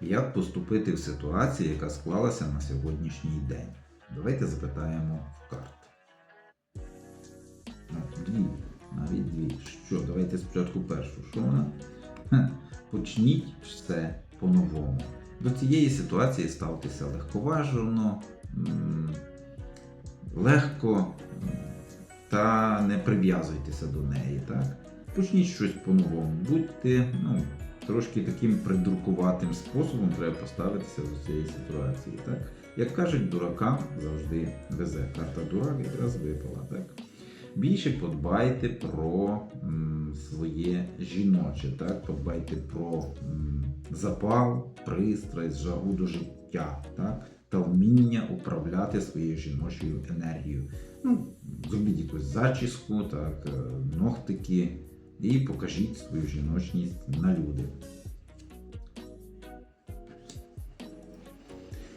Як поступити в ситуації, яка склалася на сьогоднішній день? Давайте запитаємо в карт. Дві, навіть дві. Що? Давайте спочатку першу. Що вона? Почніть все по-новому. До цієї ситуації ставтеся легковажно, легко та не прив'язуйтеся до неї. Так? Почніть щось по-новому. Будьте ну, трошки таким придуркуватим способом треба поставитися до цієї ситуації. Так? Як кажуть, дуракам завжди везе. Карта дурак якраз випала. Так? Більше подбайте про м, своє жіноче, так? подбайте про м, запал, пристрасть, жагу до життя так? та вміння управляти своєю жіночою енергією. Ну, зробіть якусь зачіску, так, е, ногтики і покажіть свою жіночність на люди.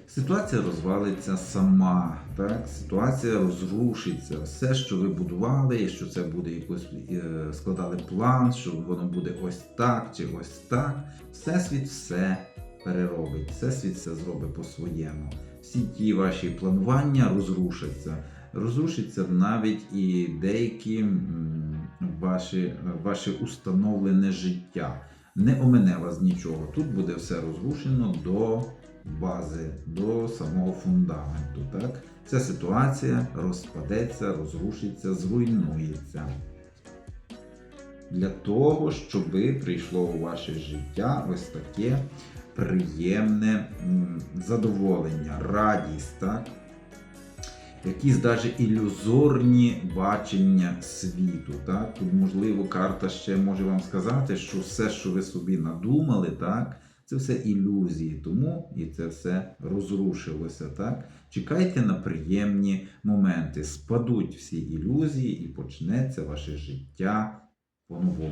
Ситуація розвалиться сама, так? ситуація розрушиться. Все, що ви будували, що це буде якось е, складали план, що воно буде ось так чи ось так. Всесвіт все переробить, всесвіт все зробить по-своєму. Всі ті ваші планування розрушаться. Розрушиться навіть і деякі ваші, ваше установлене життя. Не омене вас нічого. Тут буде все розрушено до бази, до самого фундаменту. Так? Ця ситуація розпадеться, розрушиться, зруйнується. Для того, щоб прийшло у ваше життя ось таке приємне задоволення, радість, так? Якісь навіть ілюзорні бачення світу. Так? Тут, можливо, карта ще може вам сказати, що все, що ви собі надумали, так? це все ілюзії, тому і це все розрушилося. Так? Чекайте на приємні моменти, спадуть всі ілюзії і почнеться ваше життя по-новому.